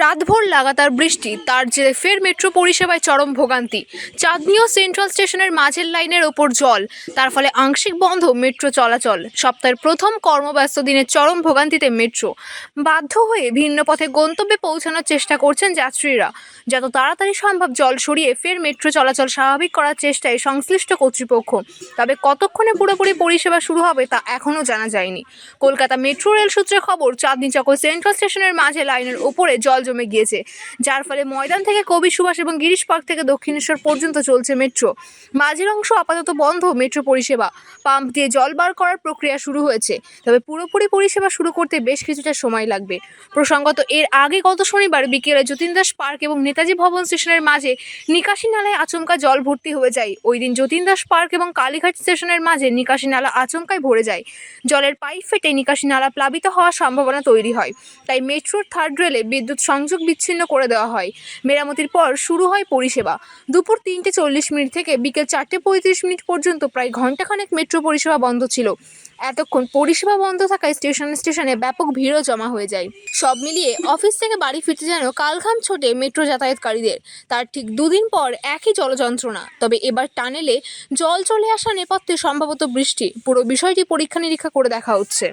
রাতভর লাগাতার বৃষ্টি। তার জেরে ফের মেট্রো পরিষেবায় চরম ভোগান্তি। চাঁদনী ও সেন্ট্রাল স্টেশনের মাঝের লাইনের ওপর জল। তার ফলে আংশিক বন্ধ মেট্রো চলাচল। সপ্তাহের প্রথম কর্মব্যস্ত দিনে চরম ভোগান্তিতে মেট্রো। বাধ্য হয়ে ভিন্ন পথে গন্তব্যে পৌঁছানোর চেষ্টা করছেন যাত্রীরা। যত তাড়াতাড়ি সম্ভব জল সরিয়ে ফের মেট্রো চলাচল স্বাভাবিক করার চেষ্টায় সংশ্লিষ্ট কর্তৃপক্ষ। তবে কতক্ষণে পুরোপুরি পরিষেবা শুরু হবে তা এখনও জানা যায়নি। কলকাতা মেট্রো রেল সূত্রে খবর, চাঁদনী চক সেন্ট্রাল স্টেশনের মাঝে লাইনের ওপরে জল জমে গিয়েছে। যার ফলে ময়দান থেকে কবি সুভাষ এবং গিরিশ পার্ক থেকে দক্ষিণেশ্বর পর্যন্ত চলছে মেট্রো। মাঝের অংশ আপাতত বন্ধ মেট্রো পরিষেবা। পাম্প দিয়ে জল বার করার প্রক্রিয়া শুরু হয়েছে। তবে পুরোপুরি পরিষেবা শুরু করতে বেশ কিছুটা সময় লাগবে। প্রসঙ্গত, এর আগে গত শনিবার বিকেলে যতীন দাস পার্ক এবং নেতাজি ভবন স্টেশনের মাঝে নিকাশি নালায় আচমকা জল ভর্তি হয়ে যায়। ওই দিন যতীন দাস পার্ক এবং কালীঘাট স্টেশনের মাঝে নিকাশি নালা আচমকায় ভরে যায়। জলের পাইপ ফেটে নিকাশি নালা প্লাবিত হওয়ার সম্ভাবনা তৈরি হয়। তাই মেট্রোর থার্ড রেলে বিদ্যুৎ সংযোগ বিচ্ছিন্ন করে দেওয়া হয়। মেরামতির পর শুরু হয় পরিষেবা। দুপুর তিনটে চল্লিশ মিনিট থেকে বিকেল চারটে পঁয়ত্রিশ মিনিট পর্যন্ত প্রায় ঘন্টাখানেক মেট্রো পরিষেবা বন্ধ ছিল। এতক্ষণ পরিষেবা বন্ধ থাকায় স্টেশন স্টেশনে ব্যাপক ভিড়ও জমা হয়ে যায়। সব মিলিয়ে অফিস থেকে বাড়ি ফিরতে যেন কালঘাম ছোটে মেট্রো যাতায়াতকারীদের। তার ঠিক দুদিন পর একই জলযন্ত্রণা। তবে এবার টানেলে জল চলে আসা নেপথ্যে সম্ভবত বৃষ্টি। পুরো বিষয়টি পরীক্ষা নিরীক্ষা করে দেখা হচ্ছে।